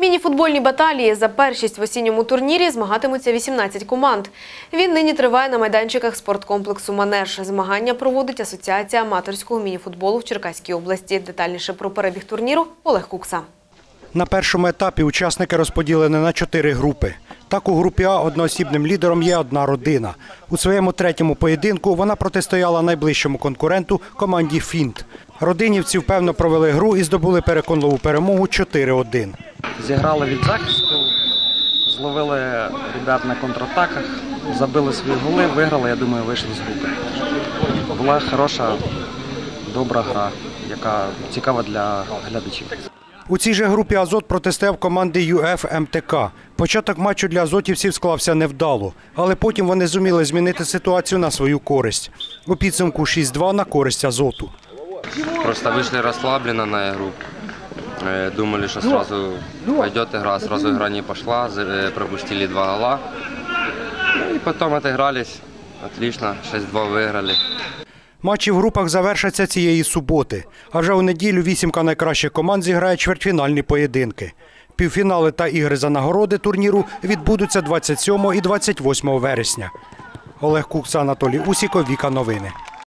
Мініфутбольні баталії за першість в осінньому турнірі змагатимуться 18 команд. Він нині триває на майданчиках спорткомплексу Манеж. Змагання проводить Асоціація аматорського мініфутболу в Черкаській області. Детальніше про перебіг турніру Олег Кукса. На першому етапі учасники розподілені на чотири групи. Так у групі А одноосібним лідером є одна родина. У своєму третьому поєдинку вона протистояла найближчому конкуренту команді Фінт. Родинівці впевно провели гру і здобули переконливу перемогу 4-1. Зіграли від захисту, зловили ребят на контратаках, забили свої голи, виграли, я думаю, вийшли з групи. Була хороша, добра гра, яка цікава для глядачів. У цій же групі Азот протистояв команди ЮФ МТК. Початок матчу для азотівців склався невдало, але потім вони зуміли змінити ситуацію на свою користь. У підсумку 6-2 на користь Азоту. Просто вышли расслабленно на игру. Э, Думали, что сразу пойдет игра. Сразу игра не пошла. за- э, Пропустили два гола. Ну И потом отыгрались. Отлично. 6-2 выиграли. Матчі в групах завершаться цієї суботи. А вже у неділю вісімка найкращих команд зіграє чвертьфінальні поєдинки. Півфінали та ігри за нагороди турніру відбудуться 27 і 28 вересня. Олег Кукса, Анатолій Усіков, Віка Новини.